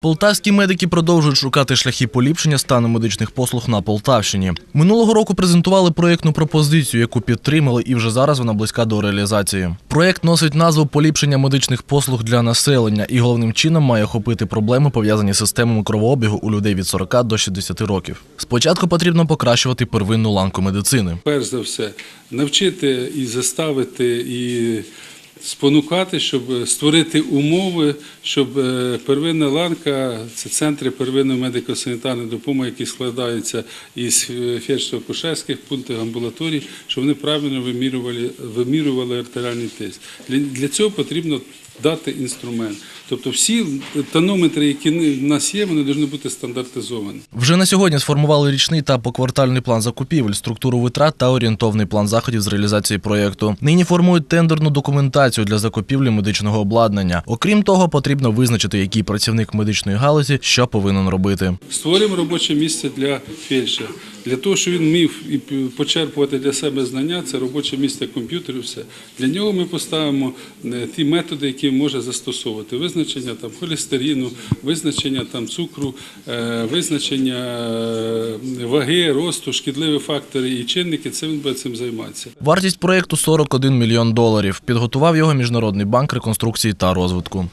Полтавські медики продовжують шукати шляхи поліпшення стану медичних послуг на Полтавщині. Минулого року презентували проєктну пропозицію, яку підтримали, і вже зараз вона близька до реалізації. Проєкт носить назву поліпшення медичних послуг для населення і головним чином має охопити проблеми, пов'язані з системами кровообігу у людей від 40 до 60 років. Спочатку потрібно покращувати первинну ланку медицини. перш за все, навчити і заставити, і спонукати, щоб створити умови, щоб е, первинна ланка, це центри первинної медико-санітарної допомоги, які складаються із фельдшерсько-акушерських пунктів амбулаторій, щоб вони правильно вимірювали, вимірювали артеріальний тиск. Для цього потрібно дати інструмент. Тобто всі тонометри, які в нас є, вони повинні бути стандартизовані. Вже на сьогодні сформували річний та поквартальний план закупівель, структуру витрат та орієнтовний план заходів з реалізації проєкту. Нині формують тендерну документацію для закупівлі медичного обладнання. Окрім того, потрібно визначити, який працівник медичної галузі що повинен робити. Створюємо робоче місце для фельдшера. Для того, щоб він міг і почерпувати для себе знання, це робоче місце комп'ютерів. Все для нього ми поставимо е, ті методи, які він може застосовувати. Визначення там холестерину, визначення там цукру, е, визначення е, ваги, росту, шкідливі фактори і чинники. Це він буде цим займатися. Вартість проєкту 41 мільйон доларів. Підготував його Міжнародний банк реконструкції та розвитку.